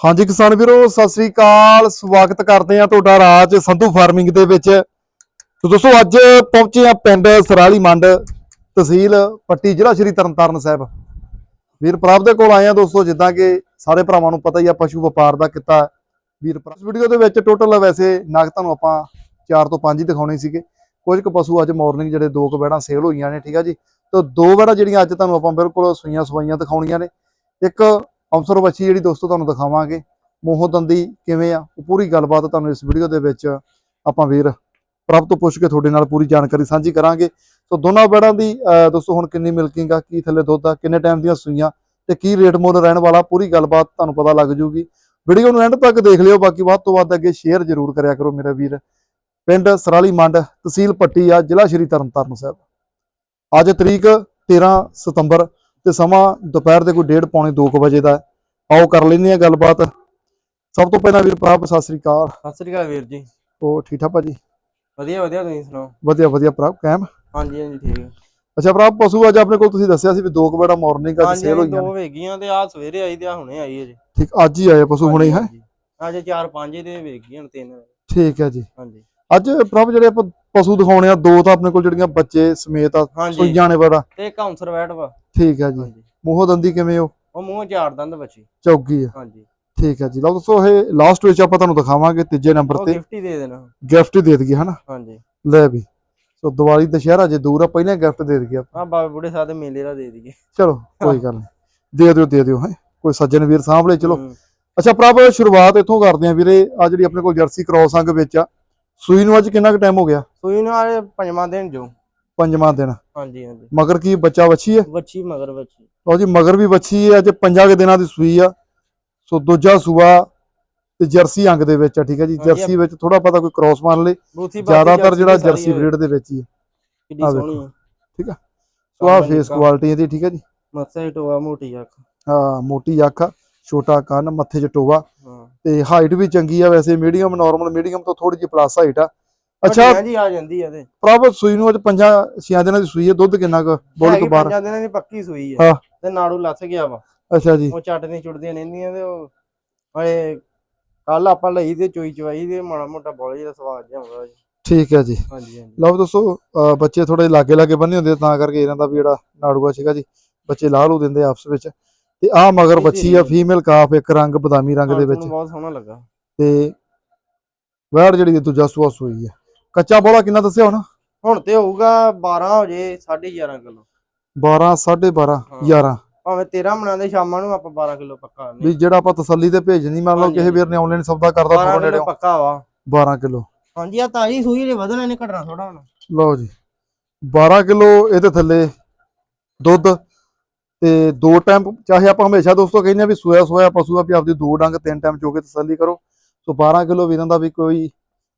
ਹਾਂਜੀ ਕਿਸਾਨ ਵੀਰੋ, ਸਤਿ ਸ੍ਰੀ ਅਕਾਲ। ਸਵਾਗਤ ਕਰਦੇ ਆ ਤੁਹਾਡਾ ਰਾਜ ਸੰਧੂ ਫਾਰਮਿੰਗ ਦੇ ਵਿੱਚ। ਤੇ ਦੋਸਤੋ, ਅੱਜ ਪਹੁੰਚੇ ਆ ਪਿੰਡ ਸਰਾਲੀ ਮੰਡ ਤਹਿਸੀਲ ਪੱਟੀ, ਜ਼ਿਲ੍ਹਾ ਸ਼੍ਰੀ ਤਰਨਤਾਰਨ ਸਾਹਿਬ। ਵੀਰ, ਪ੍ਰਭ ਦੇ ਕੋਲ ਆਏ ਆ ਦੋਸਤੋ, ਜਿੱਦਾਂ ਕਿ ਸਾਰੇ ਭਰਾਵਾਂ ਨੂੰ ਪਤਾ ਹੀ ਆ, ਪਸ਼ੂ ਵਪਾਰ ਦਾ ਕਿੱਤਾ ਵੀਰ। ਪ੍ਰਭ ਇਸ ਵੀਡੀਓ ਦੇ ਵਿੱਚ ਟੋਟਲ ਵੈਸੇ ਨਗ ਤੁਹਾਨੂੰ ਆਪਾਂ 4 ਤੋਂ 5 ਹੀ ਦਿਖਾਉਣੇ ਸੀਗੇ। ਕੁਝ ਕੁ ਪਸ਼ੂ ਅੱਜ ਮਾਰਨਿੰਗ ਜਿਹੜੇ ਦੋ ਕੁ ਬੈੜਾਂ ਸੇਲ ਹੋਈਆਂ ਨੇ, ਠੀਕ ਆ ਜੀ? ਤੇ ਦੋ ਬੈੜਾਂ ਜਿਹੜੀਆਂ ਅੱਜ ਤੁਹਾਨੂੰ ਆਪਾਂ ਬਿਲਕੁਲ ਸੂਈਆਂ ਸਵਾਈਆਂ ਦਿਖਾਉਣੀਆਂ ਨੇ। ਇੱਕ ਅੰਸਰ ਬੱਚੀ ਜਿਹੜੀ ਦੋਸਤੋ ਤੁਹਾਨੂੰ ਦਿਖਾਵਾਂਗੇ ਮੋਹ ਦੰਦੀ ਕਿਵੇਂ ਆ? ਉਹ ਪੂਰੀ ਗੱਲਬਾਤ ਤੁਹਾਨੂੰ ਇਸ ਵੀਡੀਓ ਦੇ ਵਿੱਚ ਆਪਾਂ ਵੀਰ ਪ੍ਰਭ ਤੋਂ ਪੁੱਛ ਕੇ ਤੁਹਾਡੇ ਨਾਲ ਪੂਰੀ ਜਾਣਕਾਰੀ ਸਾਂਝੀ ਕਰਾਂਗੇ। ਸੋ ਦੋਨਾਂ ਬੈੜਾਂ ਦੀ ਦੋਸਤੋ ਹੁਣ ਕਿੰਨੀ ਮਿਲਕਿੰਗ ਆ, ਕੀ ਥੱਲੇ ਦੁੱਧ ਆ, ਕਿੰਨੇ ਟਾਈਮ ਦੀਆਂ ਸੂਈਆਂ ਤੇ ਕੀ ਰੇਟ ਮੁੱਲ ਰਹਿਣ ਵਾਲਾ, ਪੂਰੀ ਗੱਲਬਾਤ ਤੁਹਾਨੂੰ ਪਤਾ ਲੱਗ ਜੂਗੀ। ਵੀਡੀਓ ਨੂੰ ਐਂਡ ਤੱਕ ਦੇਖ ਲਿਓ, ਬਾਕੀ ਵੱਧ ਤੋਂ ਵੱਧ ਅੱਗੇ ਸ਼ੇਅਰ ਜ਼ਰੂਰ ਕਰਿਆ ਕਰੋ ਮੇਰਾ ਵੀਰ। ਪਿੰਡ ਸਰਾਲੀ ਮੰਡ, ਤਹਿਸੀਲ ਪੱਟੀ ਆ, ਜ਼ਿਲ੍ਹਾ ਸ਼੍ਰੀ ਤਰਨਤਾਰਨ ਸਾਹਿਬ। ਅੱਜ ਤਰੀਕ 13 ਸਤੰਬਰ ਤੇ ਸਮਾਂ ਦੁਪਹਿਰ ਦੇ ਕੋਈ 1:30 ਪੌਣੇ 2 ਵਜੇ ਦਾ ਹੈ। ਆਓ ਕਰ ਲੈਂਦੇ ਆ ਗੱਲਬਾਤ। ਸਭ ਤੋਂ ਪਹਿਲਾਂ ਵੀਰ ਪ੍ਰਭ ਸਤਿ ਸ੍ਰੀ ਅਕਾਲ। ਸਤਿ ਸ੍ਰੀ ਅਕਾਲ ਵੀਰ ਜੀ। ਉਹ ਠੀਕ ਠਾਕ ਭਾਜੀ? ਵਧੀਆ ਵਧੀਆ ਤੁਸੀਂ ਸੁਣਾਓ? ਵਧੀਆ ਵਧੀਆ ਪ੍ਰਭ ਕਾਇਮ? ਹਾਂਜੀ ਹਾਂਜੀ ਠੀਕ ਹੈ। ਅੱਛਾ ਪ੍ਰਭ ਪਸ਼ੂ ਅੱਜ ਆਪਣੇ ਕੋਲ ਤੁਸੀਂ ਦੱਸਿਆ ਸੀ ਵੀ ਦੋ ਕੁ ਬੜਾ ਮਾਰਨਿੰਗ ਅੱਜ ਸੇਲ ਹੋਈਆਂ ਦੋ ਵੇਗੀਆਂ ਤੇ ਆ ਸਵੇਰੇ ਆਈ ਤੇ ਆ ਹੁਣੇ ਆਈ ਹੈ ਜੀ ਠੀਕ ਅੱਜ ਹੀ ਆਏ ਪਸ਼ੂ ਹੁਣੇ ਹੀ? ਹੈ ਅੱਜ ਚਾਰ ਪੰਜ ਦੇ ਵੇਗੀਆਂ ਨੇ ਤਿੰਨ। ਠੀਕ ਹੈ ਜੀ। ਹਾਂਜੀ। ਅੱਜ ਪ੍ਰਭ ਜਿਹੜੇ ਆਪਾਂ ਪਸ਼ੂ ਦਿਖਾਉਣੇ ਆ ਦੋ ਤਾਂ ਆਪਣੇ ਕੋਲ ਜਿਹੜੀਆਂ ਬੱਚੇ ਸਮੇਤ ਆ ਸੂਈਆਂ ਨੇ ਬੜਾ। ਤੇ ਕਾਉਂਸਰ ਵੈਟ ਵਾ। ਠੀਕ ਹੈ ਜੀ। ਹਾਂਜੀ। ਮੋਹ ਦੰਦੀ ਕਿਵੇਂ ਉਹ ਉਹ ਮੂੰਹ ਝਾੜ ਦੰਦ ਬੱਚੀ। ਚੌਗੀ ਆ। ਹਾਂਜੀ। ਠੀਕ ਹੈ ਜੀ। ਲਓ ਦੋਸਤੋ ਇਹ ਲਾਸਟ ਵਿੱਚ ਆਪਾਂ ਤੁਹਾਨੂੰ ਦਿਖਾਵਾਂਗੇ ਤੀਜੇ ਨੰਬਰ ਉਹ ਤੇ। ਗਿਫਟ ਹੀ ਦੇ ਦੇਣਾ। ਗਿਫਟ ਦੇ ਦਈਏ ਹਨਾ? ਹਾਂਜੀ। ਲੈ ਵੀ। ਸੋ ਦੀਵਾਲੀ ਦੁਸ਼ਹਿਰਾ ਜੇ ਦੂਰ ਆ ਪਹਿਲਾਂ ਗਿਫਟ ਦੇ ਦਈਏ ਆਪਾਂ। ਆ ਬਾਬੇ ਬੁੱਢੇ ਸਾਹਿਬ ਦੇ ਮੇਲੇ ਦਾ ਦੇ ਦਈਏ। ਚਲੋ ਕੋਈ ਗੱਲ ਨਹੀਂ। ਦੇ ਦਿਓ ਦੇ ਦਿਓ ਹੈ। ਕੋਈ ਸੱਜਣ ਵੀਰ ਸਾਹਮਣੇ ਚਲੋ। ਹੂੰ। ਅੱਛਾ ਪ੍ਰਭ ਸ਼ੁਰੂਆਤ ਇੱਥੋਂ ਕਰਦੇ ਆ ਵੀਰੇ। ਆ ਜਿਹੜੀ ਆਪਣੇ ਕੋਲ ਜਰਸੀ ਕ੍ਰੋਸ ਅੰਗ ਵਿੱਚ ਆ। ਸੂਈ ਨੂੰ ਅੱਜ ਕਿੰਨਾ ਕੁ ਟਾਈਮ ਹੋ ਗਿਆ? ਸੂਈ ਨੂੰ ਆ ਪੰਜਵਾਂ ਦਿਨ ਜੋ। ਪੰਜਵਾਂ ਦਿਨ। ਹਾਂਜੀ ਹਾਂਜੀ। ਮਗਰ ਕੀ ਬੱਚਾ ਵੱਛੀ ਹੈ? ਬੱਚੀ ਮਗਰ ਬੱਚੀ। ਲਓ ਜੀ ਮਗਰ ਵੀ ਵੱਛੀ ਹੈ ਅੱਜ ਪੰਜਾਂ ਕੁ ਦਿਨਾਂ ਦੀ ਸੂਈ ਆ। ਸੋ ਦੂਜਾ ਸੂਆ ਤੇ ਜਰਸੀ ਅੰਗ ਦੇ ਵਿੱਚ ਆ ਠੀਕ ਹੈ ਜੀ। ਹਾਂਜੀ। ਜਰਸੀ ਵਿੱਚ ਥੋੜਾ ਪਤਾ ਕੋਈ ਕ੍ਰੋਸ ਮਾਰ ਲੇ ਬੂਥੀ ਜ਼ਿਆਦਾਤਰ ਜਿਹੜਾ ਸਾਰੀ ਜਰਸੀ ਬਰੀਡ ਦੇ ਵਿੱਚ ਹੀ ਹੈ ਕਿੱਡੀ ਆਹ ਸੋਹਣੀ ਆ। ਸੋ ਆਹ ਸਾਂਭਾ ਫੇਸ ਨਿੱਕਾ। ਕੁਆਲਿਟੀ ਇਹਦੀ ਠੀਕ ਹੈ ਜੀ। ਮੱਥੇ ਟੋਆ ਮੋਟੀ ਅੱਖ। ਹਾਂ ਮੋਟੀ ਅੱਖ ਆ, ਛੋਟਾ ਕੰਨ ਮੱਥੇ 'ਚ ਟੋਆ। ਹਾਂ। ਤੇ ਹਾਈਟ ਵੀ ਚੰਗੀ ਆ ਵੈਸੇ ਮੀਡੀਅਮ ਨਾਰਮਲ ਮੀਡੀਅਮ ਤੋਂ ਥੋੜੀ ਜਿਹੀ ਪਲੱਸ ਹਾਈਟ ਆ। ਅੱਛਾ। ਜੀ ਆ ਜਾਂਦੀ ਆ ਤੇ ਪ੍ਰਭ ਸੂਈ ਨੂੰ ਅੱਜ ਪੰਜਾਂ ਛਿਆਂ ਦਿਨਾਂ ਦੀ ਸੂਈ ਹੈ ਦੁੱਧ ਕਿੰਨਾ ਕੁ? ਬੋਲ ਤੋਂ ਬਾਹਰ ਪੰਜਾਂ ਦਿਨਾਂ ਦੀ ਪੱਕੀ ਸੂਈ ਹਾਂ। ਆ ਤੇ ਨਾੜੂ ਲੱਥ ਗਿਆ ਵਾ। ਅੱਛਾ ਜੀ। ਉਹ ਚਟਨੀ ਚੁੜਦੀਆਂ ਰਹਿੰਦੀਆਂ ਤੇ ਉਹ ਹਲੇ ਕੱਲ ਆਪਾਂ ਲਈ ਤੇ ਚੋਈ ਚਵਾਈ ਦੇ ਮਾੜਾ ਮੋਟਾ ਬੋਲੇ ਦਾ ਸਵਾਦ ਜਿਹਾ ਆਉਂਦਾ ਜੀ। ਠੀਕ ਹੈ ਜੀ। ਹਾਂਜੀ ਹਾਂਜੀ। ਲਓ ਦੋਸਤੋ ਬੱਚੇ ਥੋੜੇ ਲਾਗੇ ਲਾਗੇ ਬੰਨੇ ਹੁੰਦੇ ਤਾਂ ਕਰਕੇ ਇਹਨਾਂ ਦਾ ਵੀ ਜਿਹੜਾ ਨਾੜੂਆ ਸੀਗਾ ਜੀ ਬੱਚੇ ਲਾਹ ਲੂ ਦਿੰਦੇ ਆਪਸ ਵਿੱਚ। ਤੇ ਆਹ ਮਗਰ ਬੱਚੀ ਆ ਫੀਮੇਲ ਕਾਫ ਇੱਕ ਰੰਗ ਬਦਾਮੀ ਰੰਗ ਦੇ ਵਿੱਚ। ਬਹੁਤ ਸੋਹਣਾ ਲੱਗਾ। ਤੇ ਵੈੜ ਜਿਹੜੀ ਦੂਜਾ ਸੂਆ ਸੂਈ ਆ ਕੱਚਾ ਬੋਲਾ ਕਿੰਨਾ ਦੱਸਿਆ ਹੁਣ? ਹੁਣ ਤੇ ਹੋਊਗਾ 12 ਹੋ ਜੇ 11.5 ਕਿਲੋ। 12 12.5 11 ਭਾਵੇਂ 13 ਬਣਾਉਂਦੇ ਸ਼ਾਮਾਂ ਨੂੰ ਆਪਾਂ 12 ਕਿਲੋ ਪੱਕਾ ਵੀ ਜਿਹੜਾ ਆਪਾਂ ਤਸੱਲੀ ਤੇ ਭੇਜਣੀ ਮੰਨ ਲਓ ਕਿਸੇ ਵੀਰ ਨੇ ਆਨਲਾਈਨ ਸੌਦਾ ਕਰਦਾ 12 ਥੋੜਾ ਨੇੜੇ ਪੱਕਾ ਵਾ। 12 ਕਿਲੋ। ਹਾਂਜੀ ਆ ਤਾਜੀ ਸੂਈ ਜੇ ਵਧਣਾ ਇਹਨੇ ਘਟਣਾ ਥੋੜਾ ਹੁਣ। ਲਓ ਜੀ। 12 ਕਿਲੋ ਇਹਦੇ ਥੱਲੇ ਦੁੱਧ ਤੇ ਦੋ ਟਾਈਮ ਚਾਹੇ ਆਪਾਂ ਹਮੇਸ਼ਾ ਦੋਸਤੋ ਕਹਿੰਦੇ ਆ ਵੀ ਸੋਇਆ ਸੋਇਆ ਪਸ਼ੂ ਆ ਵੀ ਆਪਦੀ ਦੋ ਡੰਗ ਤਿੰਨ ਟਾਈਮ ਚੋ ਕੇ ਤਸੱਲੀ ਕਰੋ। ਸੋ 12 ਕਿਲੋ ਵੀਰਾਂ ਦਾ ਵੀ ਕੋਈ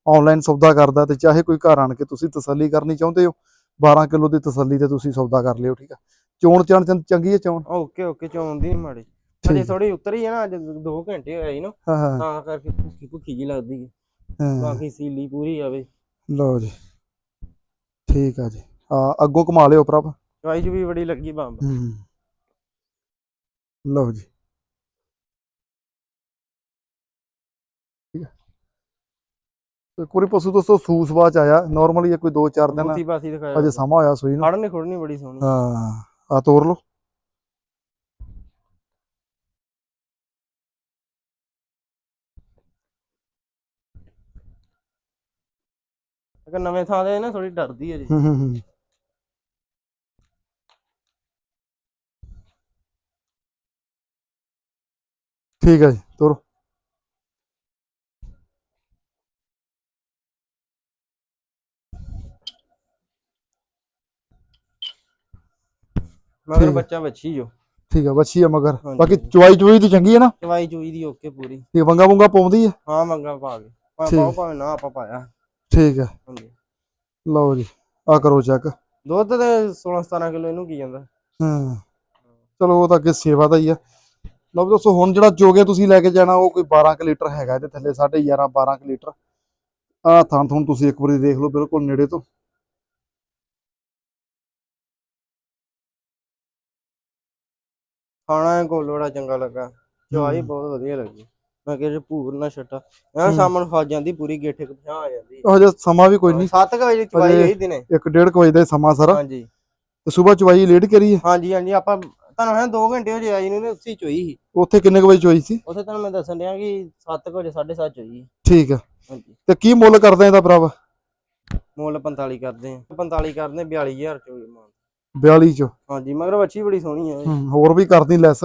ਆਨਲਾਈਨ ਸੌਦਾ ਕਰਦਾ ਤੇ ਚਾਹੇ ਕੋਈ ਘਰ ਆਣ ਕੇ ਤੁਸੀਂ ਤਸੱਲੀ ਕਰਨੀ ਚਾਹੁੰਦੇ ਹੋ 12 ਕਿਲੋ ਦੀ ਤਸੱਲੀ ਤੇ ਤੁਸੀਂ ਸੌਦਾ ਕਰ ਲਿਓ ਠੀਕ ਆ? ਚੋਣ ਚਾਣ ਚੰਗੀ ਹੈ ਚੋਣ? ਓਕੇ ਓਕੇ ਚੋਂਦੀ ਨੀ ਮਾੜੀ। ਅਜੇ। ਥੋੜੀ ਉਤਰੀ ਹੈ ਨਾ ਅੱਜ 2 ਘੰਟੇ ਹੋਏ ਸੀ ਨਾ। ਤਾਂ ਕਰਕੇ ਭੁੱਖੀ ਭੁੱਖੀ ਜੀ ਲੱਗਦੀ ਹੈ ਹਾਂ। ਬਾਕੀ ਸੀਲੀ ਪੂਰੀ ਆਵੇ ਲਓ ਜੀ। ਠੀਕ ਆ ਜੀ। ਆ ਅੱਗੋਂ ਕਮਾ ਲਿਓ ਪ੍ਰਭ ਚਵਾਈ ਚ ਵੀ ਬੜੀ ਲੱਗੀ ਬੰਬ। ਲਓ ਜੀ। ਤੇ ਕੋਈ ਪਸ਼ੂ ਦੋਸਤੋ ਸੂਸ ਬਾਚ ਆਇਆ। ਨਾਰਮਲੀ ਇਹ ਕੋਈ 2-4 ਦਿਨ ਦਿਖਾਇਆ ਅਜੇ ਸਮਾਂ ਹੋਇਆ ਸੂਈ ਨੂੰ। ਖੜਨੀ ਖੁੜਨੀ ਬੜੀ ਸੋਹਣੀ। ਹਾਂ ਆ ਤੋਰ ਲਓ। ਅਗਰ ਨਵੇਂ ਥਾਂ ਦੇ ਨਾ ਥੋੜੀ ਡਰਦੀ ਹੈ ਜੀ। ਹੂੰ। ਠੀਕ ਹੈ ਜੀ ਤੋਰੋ। ਮਗਰ। ਬੱਚਾ ਬੱਚੀ ਜੋ। ਠੀਕ ਹੈ ਵੱਛੀ ਆ ਮਗਰ। ਹਾਂਜੀ। ਬਾਕੀ ਚੁਆਈ ਚੁਈ ਦੀ ਚੰਗੀ ਹੈ ਨਾ? ਚਵਾਈ ਚੂਈ ਦੀ ਓਕੇ ਪੂਰੀ। ਤੇ ਵੰਗਾ ਵੰਗਾ ਪਾਉਂਦੀ ਹੈ ਹਾਂ ਮੰਗਾ ਪਾ ਕੇ। ਭਾਵੇਂ ਠੀਕ। ਪਾਓ ਭਾਵੇਂ ਨਾ ਆਪਾਂ ਪਾਇਆ। ਠੀਕ ਹਾਂਜੀ। ਲਓ ਜੀ ਆ ਕਰੋ ਚੈੱਕ। ਦੁੱਧ ਤੇ 16 17 ਕਿਲੋ ਇਹਨੂੰ ਕੀ ਜਾਂਦਾ? ਹਾਂ। ਚਲੋ ਉਹ ਤਾਂ ਅੱਗੇ ਸੇਵਾ ਦਾ ਹੀ ਆ। ਲਓ ਦੋਸਤੋ ਹੁਣ ਜਿਹੜਾ ਜੋਗੇ ਤੁਸੀਂ ਲੈ ਕੇ ਜਾਣਾ ਉਹ ਕੋਈ 12 ਕੁ ਲੀਟਰ ਹੈਗਾ ਇਹਦੇ ਥੱਲੇ 11.5 12 ਕੁ ਲੀਟਰ। ਆਹ ਥਾਂ ਤੁਹਾਨੂੰ ਤੁਸੀਂ ਇੱਕ ਵਾਰੀ ਦੇਖ ਲਓ ਬਿਲਕੁਲ ਨੇੜੇ ਤੋਂ। ਖਾਣਾ ਗੋਲ ਬੜਾ ਚੰਗਾ ਲੱਗਾ। ਚਵਾਈ। ਬਹੁਤ ਵਧੀਆ ਲੱਗੀ। ਮੈਂ ਕਿਹਾ ਭੂਰ ਨਾ ਛੱਟਾ ਐ ਸ਼ਾਮ ਨੂੰ ਫਸ ਜਾਂਦੀ ਪੂਰੀ ਗੇਠੇ ਕੁ ਪਛਾਂ ਆ ਜਾਂਦੀ। ਉਹ ਹਜੇ ਸਮਾਂ ਵੀ ਕੋਈ ਨਹੀਂ। 7 ਵਜੇ ਚਵਾਈ ਹੋਈ ਦਿਨੇ। ਇੱਕ ਡੇਢ ਕੁ ਵਜੇ ਦਾ ਸਮਾਂ ਸਾਰਾ। ਹਾਂਜੀ। ਤੇ ਸਵੇਰ ਚਵਾਈ ਲੇਟ ਕਰੀ ਹੈ? ਹਾਂਜੀ ਹਾਂਜੀ। ਆਪਾਂ ਤੁਹਾਨੂੰ ਹੈ 2 ਘੰਟੇ ਹੋ ਆਈ ਨੂੰ ਉੱਥੇ ਚੋਈ ਸੀ। ਉੱਥੇ ਕਿੰਨੇ ਵਜੇ ਚੋਈ ਸੀ? ਉੱਥੇ ਤੁਹਾਨੂੰ ਮੈਂ ਦੱਸਣ ਡਿਆ ਕਿ 7 ਵਜੇ 7:30 ਚੋਈ ਠੀਕ ਹੈ। ਹਾਂਜੀ। ਤੇ ਕੀ ਮੁੱਲ ਕਰਦਾ ਇਹਦਾ ਭਰਾਵਾ ਮੁੱਲ 45 ਕਰਦੇ ਆ। 45 ਕਰਦੇ 42000 ਚੋਈ। 42 ਚ। ਹਾਂਜੀ ਮਗਰ ਵੱਛੀ ਬੜੀ ਸੋਹਣੀ ਆ ਇਹ। ਹੂੰ, ਹੋਰ ਵੀ ਕਰਦੀ ਲੈਸ।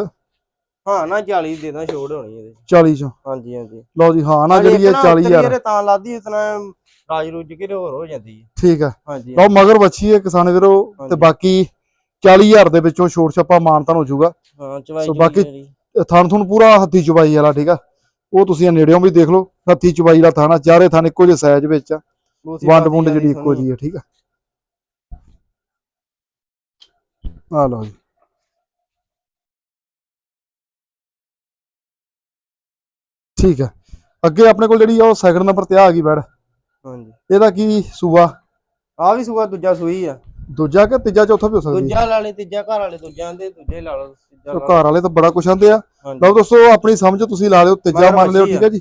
ਹਾਂ ਨਾ 40 ਦੇ ਦਾਂ ਛੋੜ ਹੋਣੀ ਇਹਦੇ 40 ਚ। ਹਾਂਜੀ ਹਾਂਜੀ। ਲਓ ਜੀ ਹਾਂ ਨਾ ਜਿਹੜੀ ਇਹ ਇੱਕ ਨਾ 40000 ਉੱਤਰੀ ਤਾਂ ਲਾਦੀ ਇਤਨਾ ਰਾਜ ਰੁੱਜ ਕੇ ਤੇ ਹੋਰ ਹੋ ਜਾਂਦੀ ਹੈ ਠੀਕ ਹੈ ਹਾਂਜੀ ਲਓ ਮਗਰ ਬੱਚੀ ਹੈ ਕਿਸਾਨ ਵੀਰੋ ਤੇ ਹਾਂਜੀ। ਬਾਕੀ 40000 ਦੇ ਵਿੱਚੋਂ ਛੋਟ ਛੱਪਾ ਮਾਨਤਾਨ ਹੋ ਜਾਊਗਾ। ਹਾਂ ਚਵਾਈ ਸੋ ਚਵੂਈ ਬਾਕੀ- ਮੇਰੀ। ਇਹ ਥਣ ਥੁਣ ਪੂਰਾ ਹੱਥੀ ਚੁਬਾਈ ਵਾਲਾ ਠੀਕ ਆ। ਉਹ ਤੁਸੀਂ ਇਹ ਨੇੜਿਓਂ ਵੀ ਦੇਖ ਲਓ ਹੱਥੀ ਚੁਬਾਈ ਦਾ ਥਾਣਾ ਚਾਰੇ ਥਾਣ ਇੱਕੋ ਜਿਹੇ ਸਾਈਜ਼ ਵਿੱਚ ਆ। ਵੰਡ ਵੁੰਡ ਵਾਲੀ ਜਿਹੜੀ ਇੱਕੋ ਜਿਹੀ ਹੈ ਠੀਕ ਆ। ਆ ਲਓ ਜੀ। ਠੀਕ ਆ ਅੱਗੇ ਆਪਣੇ ਕੋਲ ਜਿਹੜੀ ਆ ਉਹ ਸੈਕਿੰਡ ਨੰਬਰ ਤੇ ਆ ਗਈ ਬੈੜ ਹਾਂਜੀ। ਇਹਦਾ ਕੀ ਸੂਆ? ਆ ਵੀ ਸੂਆ ਦੂਜਾ ਸੂਈ ਆ। ਦੂਜਾ ਕਿ ਤੀਜਾ ਚੌਥਾ ਵੀ ਹੋ ਸਕਦੀ? ਹੈ ਦੂਜਾ ਲਾ ਲੈ ਤੀਜਾ ਘਰ ਵਾਲੇ ਦੂਜਾ ਦੇ ਦੂਜੇ ਲਾ ਲਓ ਤੀਜਾ ਲਾ। ਘਰ ਵਾਲੇ ਤਾਂ ਬੜਾ ਕੁਛ ਆਂਦੇ ਆ। ਲਓ ਦੋਸਤੋ ਆਪਣੀ ਸਮਝ ਤੁਸੀਂ ਲਾ ਲਿਓ ਤੀਜਾ ਮੰਨ ਲਿਓ ਠੀਕ ਹੈ ਜੀ।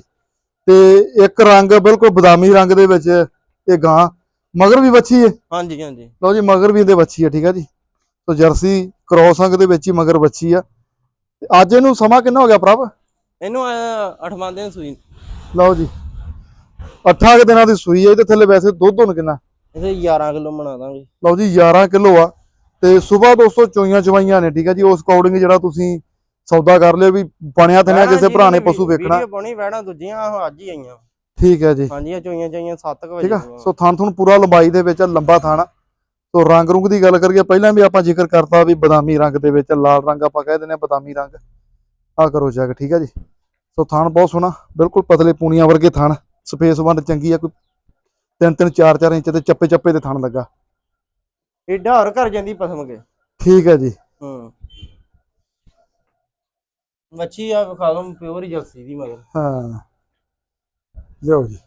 ਤੇ ਇੱਕ ਰੰਗ ਬਿਲਕੁਲ ਬਦਾਮੀ ਰੰਗ ਦੇ ਵਿੱਚ ਇਹ ਗਾਂ ਮਗਰ ਵੀ ਵੱਛੀ ਹੈ ਹਾਂਜੀ ਹਾਂਜੀ। ਲਓ ਜੀ ਮਗਰ ਵੀ ਇਹਦੇ ਵੱਛੀ ਹੈ ਠੀਕ ਹੈ ਜੀ। ਸੋ ਜਰਸੀ ਕ੍ਰੋਸ ਅੰਗ ਦੇ ਵਿੱਚ ਹੀ ਮਗਰ ਵੱਛੀ ਆ। ਤੇ ਅੱਜ ਇਹਨੂੰ ਸਮਾਂ ਕਿੰਨਾ ਹੋ ਗਿਆ ਪ੍ਰਭ? ਇਹਨੂੰ 8ਵਾਂ ਦਿਨ ਸੂਈ। ਲਓ ਜੀ। 8 ਕੁ ਦਿਨਾਂ ਦੀ ਸੂਈ ਹੈ ਇਹਦੇ ਥੱਲੇ ਵੈਸੇ ਦੁੱਧ ਹੁਣ ਕਿੰਨਾ? ਇਹਦੇ 11 ਕਿਲੋ ਬਣਾ ਦਾਂਗੇ। ਲਓ ਜੀ 11 ਕਿਲੋ ਆ। ਤੇ ਸਵੇਰ ਦੋਸਤੋ ਚੋਈਆਂ ਚਵਾਈਆਂ ਨੇ ਠੀਕ ਹੈ ਜੀ? ਉਸ ਅਕੋਰਡਿੰਗ ਜਿਹੜਾ ਤੁਸੀਂ ਸੌਦਾ ਕਰ ਲਿਓ ਵੀ ਬਣਿਆ ਤੇ ਨਾ ਕਿਸੇ ਭਰਾ ਨੇ ਪਸ਼ੂ ਵੇਖਣਾ। ਵੀਡੀਓ ਬਣੀ ਵੈਣਾ ਦੂਜੀਆਂ ਅੱਜ ਹੀ ਆਈਆਂ। ਠੀਕ ਹੈ ਜੀ। ਹਾਂਜੀ ਚੋਈਆਂ ਚਾਈਆਂ 7 ਵਜੇ ਠੀਕ ਆ। ਸੋ ਥਣ ਥਣ ਪੂਰਾ ਲੰਬਾਈ ਦੇ ਵਿੱਚ ਆ, ਲੰਬਾ ਥਣ ਸੋ ਰੰਗ ਰੁੰਗ ਦੀ ਗੱਲ ਕਰੀਏ ਪਹਿਲਾਂ ਵੀ ਆਪਾਂ ਜ਼ਿਕਰ ਕਰਤਾ ਵੀ ਬਦਾਮੀ ਰੰਗ ਦੇ ਵਿੱਚ ਲਾਲ ਰੰਗ ਆਪਾਂ ਕਹਿ ਦਿੰਦੇ ਆ ਬਦਾਮੀ ਰੰਗ। ਆ ਕਰੋ ਚੈੱਕ ਠੀਕ ਆ ਜੀ? ਸੋ ਥਣ ਬਹੁਤ ਸੋਹਣਾ ਬਿਲਕੁਲ ਪਤਲੇ ਪੂਣੀਆਂ ਵਰਗੇ ਥਣ ਸਪੇਸ ਵੰਡ ਚੰਗੀ ਆ ਕੋਈ 3 3 4 4 ਇੰਚ ਦੇ ਚੱਪੇ ਚੱਪੇ ਦੇ ਥਣ ਲੱਗਾ। ਏਡਾ ਹਰ ਘਰ ਜਾਂਦੀ ਪਸਮ ਕੇ। ਠੀਕ ਹੈ ਜੀ। ਹੂੰ। ਮੱਛੀ ਆ ਵਿਖਾ ਲਓ ਪਿਓਰ ਜਲਸੀ ਦੀ ਮਗਰ। ਹਾਂ। ਲਓ ਜੀ।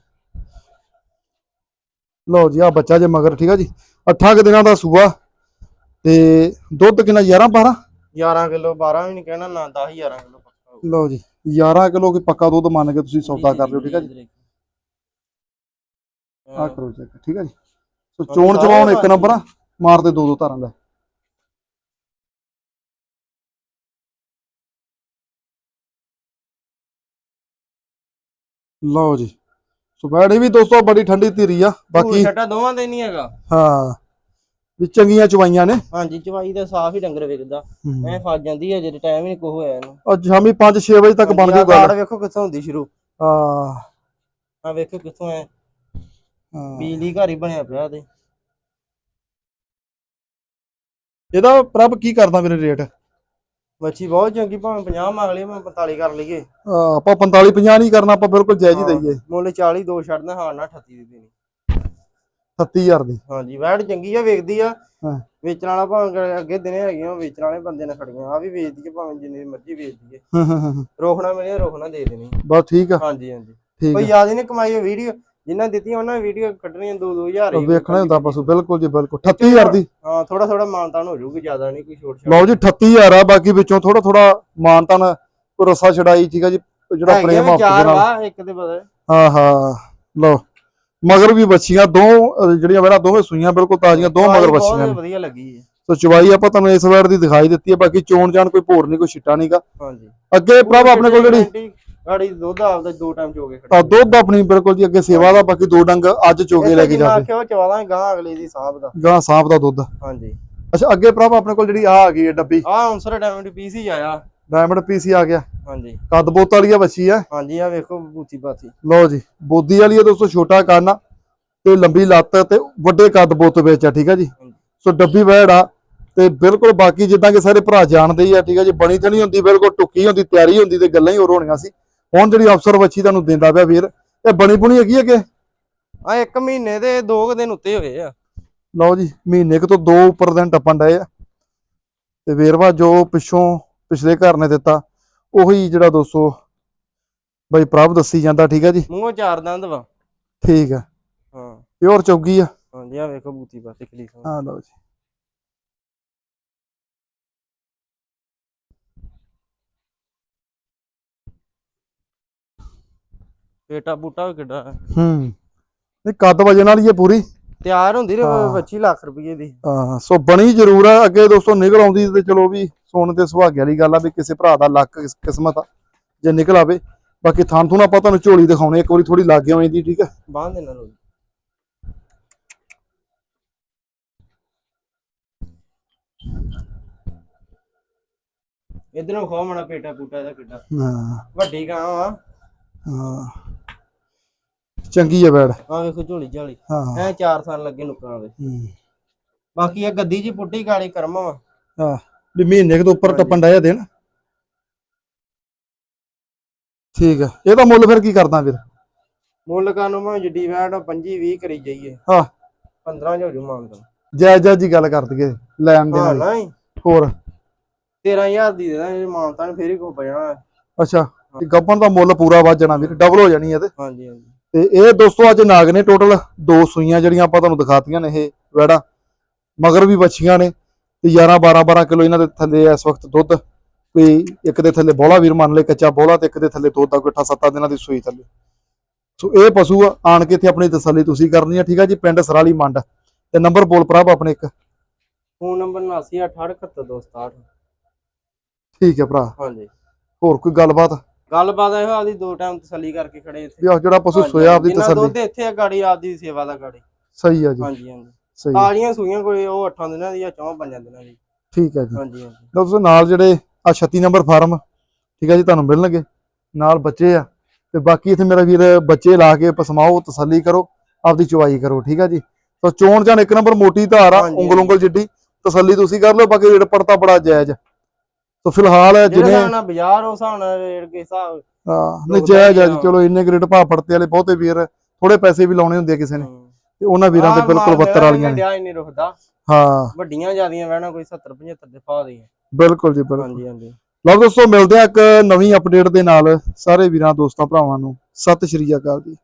ਲਓ ਜੀ ਆ ਬੱਚਾ ਜੇ ਮਗਰ ਠੀਕ ਆ ਜੀ 8 ਕੁ ਦਿਨਾਂ ਦਾ ਸੂਆ ਤੇ ਦੁੱਧ ਕਿੰਨਾ 11 12 11 ਕਿਲੋ 12 ਵੀ ਨਹੀਂ ਕਹਿਣਾ ਨਾ 10 11 ਕਿਲੋ ਪੱਕਾ ਹੋਊ। ਲਓ ਜੀ 11 ਕਿਲੋ ਕੀ ਪੱਕਾ ਦੁੱਧ ਮੰਨ ਕੇ ਤੁਸੀਂ ਸੌਦਾ ਕਰ ਲਿਓ ਠੀਕ ਹੈ ਜੀ ਆ। ਕਰੋ ਚੈੱਕ ਠੀਕ ਹੈ ਜੀ ਸੋ ਚੋਣ ਚਵਾਉਣ ਇੱਕ। ਨੰਬਰ ਆ ਮਾਰਦੇ ਦੋ ਦੋ ਧਾਰਾਂ ਦਾ ਲਓ ਜੀ ਸੋ ਬੈੜੀ ਵੀ ਦੋਸਤੋ ਬੜੀ ਠੰਡੀ ਧੀਰੀ ਆ ਬਾਕੀ ਛੱਟਾ ਦੋਵਾਂ ਦੇ ਨਹੀਂ ਹੈਗਾ। ਹਾਂ ਵੀ ਚੰਗੀਆਂ ਚਵਾਈਆਂ ਨੇ। ਹਾਂਜੀ ਚਵਾਈ ਦਾ ਸਾਫ਼ ਹੀ ਡੰਗਰ ਵਿਕਦਾ ਹੂੰ। ਐ ਫਸ ਜਾਂਦੀ ਹੈ ਜੇ ਟਾਈਮ ਹੀ ਨਹੀਂ ਕੋ ਹੋਇਆ ਇਹਨੂੰ। ਅੱਜ ਸ਼ਾਮੀ 5-6 ਵਜੇ ਤੱਕ ਬਣ ਹਾਂਜੀ, ਜੂ ਆਹ ਗੱਲ। ਕਾਰਡ ਵੇਖੋ ਕਿੱਥੋਂ ਹੁੰਦੀ ਸ਼ੁਰੂ। ਆ ਆ ਵੇਖੋ ਕਿੱਥੋਂ ਐ। ਹਾਂ। ਬਿਜਲੀ ਘਰ ਹੀ ਬਣਿਆ ਪਿਆ ਤੇ ਇਹਦਾ ਪ੍ਰਭ ਕੀ ਕਰਦਾ ਮੇਰੇ ਰੇਟ? ਮੱਛੀ ਬਹੁਤ ਚੰਗੀ ਭਾਵੇਂ 50 ਮੰਗ ਲਈ ਮੈਂ 45 ਕਰ ਲਈਏ। ਆਪਾਂ 45 50 ਨਹੀਂ ਕਰਨਾ ਆਪਾਂ ਬਿਲਕੁਲ ਜਾਇਜ਼ ਹੀ ਹਾਂ, ਦਈਏ। ਮੁੱਲ 40 ਦੋ ਛੱਡਦਾ ਹਾਂ ਨਾ 38 ਦੀ ਦੇਣੀ। 37000 ਦੀ। ਹਾਂਜੀ ਵੈਟ ਚੰਗੀ ਆ ਵੇਖਦੀ ਆ। ਹਾਂ। ਵੇਚਣ ਵਾਲਾ ਭਾਵੇਂ ਅੱਗੇ- ਅੱਗੇ ਦਿਨੇ ਹੈਗੀਆਂ ਉਹ ਵੇਚਣ ਵਾਲੇ ਬੰਦੇ ਨੇ ਖੜੀਆਂ ਆ ਵੀ ਵੇਚ ਦਈਏ ਭਾਵੇਂ ਜਿੰਨੀ ਮਰਜ਼ੀ ਵੇਚ ਦਈਏ ਹਾਂ ਹਾਂ ਹਾਂ ਰੋਕਣਾ ਮਿਲੇ ਰੋਕਣਾ ਦੇ ਦੇਣੀ। ਬਸ ਠੀਕ ਆ। ਹਾਂਜੀ ਹਾਂਜੀ। ਠੀਕ ਕੋਈ ਆ ਯਾਦ ਹੀ ਨਹੀਂ ਕਮਾਈ ਵੀਡੀਓ। ਜਿੰਨਾਂ ਦਿੱਤੀਆਂ ਉਹਨਾਂ ਵੀਡੀਓ ਕੱਢਣੀਆਂ 2 2000 ਉਹ ਵੇਖਣਾ ਹੁੰਦਾ ਪਸ਼ੂ ਬਿਲਕੁਲ ਜੀ ਬਿਲਕੁਲ। 38000 ਦੀ। ਹਾਂ ਥੋੜਾ ਥੋੜਾ ਮਾਨਤਾਨ ਹੋ ਜਾਊਗੀ ਜ਼ਿਆਦਾ ਨਹੀਂ ਕੋਈ ਛੋਟ ਛਾਟ ਲਓ ਜੀ 38000 ਆ ਬਾਕੀ ਵਿੱਚੋਂ ਥੋੜਾ ਥੋੜਾ ਮਾਨਤਨ ਕੋ ਰਸਾ ਛਡਾਈ ਠੀਕ ਆ ਜੀ ਜਿਹੜਾ ਪ੍ਰੇਮ ਹੱਥ ਦੇ ਨਾਲ। ਇੱਕ ਦੇ ਬਦਲ। ਹਾਂ ਹਾਂ ਲਓ। ਮਗਰ ਵੀ ਬੱਚੀਆਂ ਦੋ ਜਿਹੜੀਆਂ ਵੇੜਾ ਦੋਵੇਂ ਸੂਈਆਂ ਬਿਲਕੁਲ ਤਾਜ਼ੀਆਂ ਦੋ ਮਗਰ ਬੱਚੀਆਂ ਵਧੀਆ ਲੱਗੀ ਹੈ। ਸੋ ਚਵਾਈ ਆਪਾਂ ਤੁਹਾਨੂੰ ਇਸ ਵਾਰ ਦੀ ਦਿਖਾਈ ਦਿੱਤੀ ਹੈ ਬਾਕੀ ਚੋਣ ਜਾਣ ਕੋਈ ਭੋਰ ਨਹੀਂ ਕੋਈ ਛਿੱਟਾ ਨਹੀਂਗਾ ਹਾਂਜੀ। ਅੱਗੇ ਪ੍ਰਭ ਆਪਣੇ ਕੋਲ ਜਿਹੜੀ ਗਾੜੀ ਦੁੱਧ ਆਪਦਾ ਦੋ ਟਾਈਮ ਚੋਗੇ ਆ ਦੁੱਧ ਆਪਣੀ ਬਿਲਕੁਲ ਜੀ ਅੱਗੇ ਸੇਵਾ ਦਾ ਬਾਕੀ ਦੋ ਡੰਗ ਅੱਜ ਚੋਗੇ ਲੈ ਕੇ ਜਾਵੇ ਆਖਿਆ ਉਹ ਚਵਾਲਾਂ ਗਾਂ ਅਗਲੇ ਦੀ ਸਾਹਬ ਦਾ। ਗਾਂ ਸਾਫ਼ ਦਾ ਦੁੱਧ। ਹਾਂਜੀ। ਅੱਛਾ ਅੱਗੇ ਪ੍ਰਭ ਆਪਣੇ ਕੋਲ ਜਿਹੜੀ ਆ ਆ ਗਈ ਹੈ ਡੱਬੀ। ਆਹ ਉਨਸਰ ਡਾਇਮੰਡ ਪੀਸ ਹੀ ਆਇਆ। ਡਾਇਮੰਡ ਪੀਸੀ ਆ ਗਿਆ। ਹਾਂਜੀ। ਕੱਦ ਬੋਤ ਵਾਲੀ ਆ ਬੱਚੀ ਆ। ਹਾਂਜੀ ਆ ਵੇਖੋ ਬੂਤੀ ਬਾਤੀ ਲਓ ਜੀ ਬੋਦੀ ਵਾਲੀ ਆ ਦੋਸਤੋ ਛੋਟਾ ਕੰਨ ਤੇ ਲੰਬੀ ਲੱਤ ਤੇ ਵੱਡੇ ਕੱਦ ਬੁੱਤ ਵਿੱਚ ਆ ਠੀਕ ਆ ਜੀ? ਸੋ ਡੱਬੀ ਵੈੜ ਆ ਤੇ ਬਿਲਕੁਲ ਬਾਕੀ ਜਿੱਦਾਂ ਕਿ ਸਾਰੇ ਭਰਾ ਜਾਣਦੇ ਹੀ ਆ ਠੀਕ ਆ ਜੀ? ਬਣੀ ਤੇ ਨਹੀਂ ਹੁੰਦੀ ਬਿਲਕੁਲ ਟੁੱਕੀ ਹੁੰਦੀ ਤਿਆਰੀ ਹੁੰਦੀ ਤੇ ਗੱਲਾਂ ਹੀ ਹੋਰ ਹੋਣੀਆਂ ਸੀ। ਹੁਣ ਜਿਹੜੀ ਅਫਸਰ ਬੱਚੀ ਤੁਹਾਨੂੰ ਦਿੰਦਾ ਪਿਆ ਵੀਰ ਇਹ ਬਣੀ ਬੁਣੀ ਹੈਗੀ ਅੱਗੇ ਆ ਇੱਕ ਮਹੀਨੇ ਦੇ ਦੋ ਕੁ ਦਿਨ ਉੱਤੇ ਹੋਏ ਆ। ਲਓ ਜੀ ਮਹੀਨੇ ਕੁ ਤੋਂ ਦੋ ਉੱਪਰ ਦਿਨ ਟੱਪਣ ਡਏ ਆ। ਤੇ ਵੇਰਵਾ ਜੋ ਪਿੱਛੋਂ ਪਿਛਲੇ ਘਰ ਨੇ ਦਿੱਤਾ ਉਹੀ ਜਿਹੜਾ ਦੋਸਤੋ ਬਈ ਪ੍ਰਭ ਦੱਸੀ ਜਾਂਦਾ ਠੀਕ ਆ ਜੀ? ਮੂੰਹੋਂ ਚਾਰ ਦੰਦ ਵਾ। ਠੀਕ ਆ। ਹਾਂ। ਪਿਓਰ ਚੌਗੀ ਆ। ਹਾਂਜੀ ਆ ਵੇਖੋ ਬੂਤੀ ਬਾਤੀ ਖਲੀ ਹਾਂ ਲਓ ਜੀ। ਪੇਟਾ ਬੂਟਾ ਵੀ ਕਿੱਡਾ ਹੈ। ਹੂੰ। ਇਹ ਕੱਦ ਵਜਨ ਵਾਲੀ ਹੈ ਪੂਰੀ। ਤਿਆਰ ਹੁੰਦੀ ਰੇ ਹਾਂ। 25 ਲੱਖ ਰੁਪਏ ਦੀ। ਹਾਂ ਸੋ ਬਣੀ ਜ਼ਰੂਰ ਆ। ਅੱਗੇ ਦੋਸਤੋ ਨਿਕਲ ਆਉਂਦੀ ਤੇ ਚਲੋ ਵੀ ਸੋਨ ਤੇ ਸੁਹਾਗੇ ਵਾਲੀ ਗੱਲ ਆ ਵੀ ਕਿਸੇ ਭਰਾ ਦਾ ਲੱਕ ਕਿਸ- ਕਿਸਮਤ ਆ ਜੇ ਨਿਕਲ ਆਵੇ। ਬਾਕੀ ਥਾਂ ਥੂਣ ਆਪਾਂ ਤੁਹਾਨੂੰ ਝੋਲੀ ਦਿਖਾਉਣੇ ਇੱਕ ਵਾਰੀ ਥੋੜੀ ਲੱਗ ਆਉਂਦੀ ਠੀਕ ਹੈ? ਬਾਂਹ ਦੇ ਨਾਲ ਇਧਰੋਂ ਖੋ ਮਣਾ ਪੇਟਾ ਬੂਟਾ ਦਾ ਕਿੱਡਾ। ਹਾਂ। ਵੱਡੀ ਗਾਂ ਆ ਹਾਂ। ਚੰਗੀ ਹੈ ਬੈੜ। ਆ ਵੇਖੋ ਝੋਲੀ ਝਾਲੀ। ਹਾਂ। ਐ ਚਾਰ ਸਾਲ ਲੱਗੇ ਨੁਕਰਾਂ ਦੇ। ਹੂੰ। ਬਾਕੀ ਇਹ ਗੱਦੀ ਜੀ ਪੁੱਟੀ ਕਾਲੀ ਕਰਮਾ ਵਾ ਹਾਂ ਵੀ ਮਹੀਨੇ ਤੋਂ ਉੱਪਰ। ਟੱਪਣ ਡਿਆ ਦਿਨ। ਠੀਕ ਹੈ ਇਹਦਾ ਮੁੱਲ ਫਿਰ ਕੀ ਕਰਦਾ ਫਿਰ? ਮੁੱਲ ਕਾਨੂੰ ਮੈਂ ਜਿੱਡੀ ਵੈਟ 25 20 ਕਰੀ ਜਾਈਏ। ਹਾਂ। 15 ਜੋ ਜੂ ਮੰਗਦਾ ਜਾਇਜ਼ ਜਾਇਜ਼ ਜੀ ਗੱਲ ਕਰ ਦਈਏ ਲੈਣ ਦੇ ਨਾਲ ਨਹੀਂ। ਹੋਰ? 13000 ਦੀ ਦੇ ਦਾਂ ਜੇ ਮਾਨਤਾ ਨੇ ਫੇਰ ਹੀ ਕੋ ਬਜਣਾ ਅੱਛਾ ਗੱਪਣ ਦਾ ਮੁੱਲ ਪੂਰਾ ਵੱਧ ਜਾਣਾ ਵੀਰ ਡਬਲ ਹੋ ਜਾਣੀ ਹੈ ਤੇ। ਹਾਂਜੀ ਹਾਂਜੀ। ਤੇ ਇਹ ਦੋਸਤੋ ਅੱਜ ਨਾਗ ਨੇ ਟੋਟਲ ਦੋ ਸੂਈਆਂ ਜਿਹੜੀਆਂ ਆਪਾਂ ਤੁਹਾਨੂੰ ਦਿਖਾਤੀਆਂ ਨੇ ਇਹ ਵੈੜਾ ਮਗਰ ਵੀ ਬੱਚੀਆਂ ਨੇ ਤੇ 11 12 12 ਕਿਲੋ ਇਹਨਾਂ ਦੇ ਥੱਲੇ ਇਸ ਵਕਤ ਦੁੱਧ ਕੋਈ ਇੱਕ ਦੇ ਥੱਲੇ ਬੋਲਾ ਵੀਰ ਮੰਨ ਲੈ ਕੱਚਾ ਬੋਲਾ ਤੇ ਇੱਕ ਦੇ ਥੱਲੇ ਦੁੱਧ ਦਾ ਕੋਈ 8-7 ਦਿਨਾਂ ਦੀ ਸੂਈ ਥੱਲੇ। ਸੋ ਇਹ ਪਸ਼ੂ ਆ, ਆਣ ਕੇ ਇੱਥੇ ਆਪਣੀ ਤਸੱਲੀ ਤੁਸੀਂ ਕਰਨੀ ਆ ਠੀਕ ਆ ਜੀ? ਪਿੰਡ ਸਰਾਲੀ ਮੰਡ। ਤੇ ਨੰਬਰ ਬੋਲ ਪ੍ਰਭ ਆਪਣੇ ਇੱਕ। ਫੋਨ ਨੰਬਰ 7968672267 ਠੀਕ ਹੈ ਭਰਾ। ਹਾਂਜੀ। ਹੋਰ ਕੋਈ ਗੱਲਬਾਤ? ਗੱਲਬਾਤ ਇਹੋ ਆਦੀ ਦੋ ਟਾਈਮ ਤਸੱਲੀ ਕਰਕੇ ਖੜੇ ਇੱਥੇ। ਵੀ ਆਹ ਜਿਹੜਾ ਪਸ਼ੂ ਸੋਇਆ ਆਪਦੀ ਜਿੰਨਾ ਤਸੱਲੀ। ਦੁੱਧ ਇੱਥੇ ਆ ਗਾੜੀ ਆਪਦੀ ਸੇਵਾ ਦਾ ਗਾੜੀ। ਸਹੀ ਆ ਜੀ। ਹਾਂਜੀ ਹਾਂਜੀ। ਸਹੀ ਆ। ਤਾਲੀਆਂ ਸੂਈਆਂ ਕੋਈ ਉਹ 8 ਦਿਨਾਂ ਦੀ ਜਾਂ 4 ਪੰਜਾਂ ਦਿਨਾਂ ਦੀ। ਠੀਕ ਹੈ ਜੀ। ਹਾਂਜੀ ਹਾਂਜੀ। ਦੋਸਤੋ ਨਾਲ ਜਿਹੜੇ ਆ 36 ਨੰਬਰ ਫਾਰਮ ਠੀਕ ਹੈ ਜੀ ਤੁਹਾਨੂੰ ਮਿਲਣਗੇ। ਨਾਲ ਬੱਚੇ ਆ। ਤੇ ਬਾਕੀ ਇੱਥੇ ਮੇਰਾ ਵੀਰ ਬੱਚੇ ਲਾ ਕੇ ਪਸਮਾਓ ਤਸੱਲੀ ਕਰੋ ਆਪਦੀ ਚੁਆਈ ਕਰੋ ਠੀਕ ਹੈ ਜੀ। ਸੋ ਚੋਣ ਜਾਨ ਇੱਕ ਨੰਬਰ ਮੋਟੀ ਧਾਰ ਆ ਹਾਂਜੀ, ਉਂਗਲ ਉਂਗਲ ਜਿੱਡੀ। ਤਸੱਲੀ ਤੁਸੀਂ ਕਰ ਲਓ ਬਾਕੀ ਰੇਟ ਪੜਤਾ ਬੜਾ ਜਾਇਜ਼ ਸੋ ਫਿਲਹਾਲ ਜਿਹਨੇ ਬਾਜ਼ਾਰ ਉਸ ਹਿਸਾਬ ਨਾਲ ਰੇਟ ਕੇ ਹਿਸਾਬ ਹਾਂ ਨਹੀਂ ਜਾਇਜ਼ ਆ ਜੀ। ਚਲੋ ਇੰਨੇ ਰੇਟ ਭਾਅ ਪੜਤੇ ਵਾਲੇ ਬਹੁਤੇ ਵੀਰ ਥੋੜੇ ਪੈਸੇ ਵੀ ਲਾਉਣੇ ਹੁੰਦੇ ਆ ਕਿਸੇ ਨੇ। ਤੇ ਉਹਨਾਂ ਵੀਰਾਂ ਦੇ ਆਹ ਬਿਲਕੁਲ ਬੱਤਰ ਵਾਲੀਆਂ ਨੇ। ਹੀ ਨਹੀਂ ਰੁਕਦਾ। ਹਾਂ। ਵੱਡੀਆਂ ਜਿਆਦੀਆਂ ਵਹਿਣਾ ਕੋਈ 70 75 ਦੇ ਦੀ ਬਿਲਕੁਲ ਜੀ ਬਿਲਕੁਲ। ਹਾਂਜੀ ਹਾਂਜੀ। ਲਓ ਦੋਸਤੋ ਮਿਲਦੇ ਆ ਇੱਕ ਨਵੀਂ ਅਪਡੇਟ ਦੇ ਨਾਲ। ਸਾਰੇ ਵੀਰਾਂ ਦੋਸਤਾਂ ਭਰਾਵਾਂ ਨੂੰ। ਸਤਿ ਸ਼੍ਰੀ ਅਕਾਲ ਜੀ।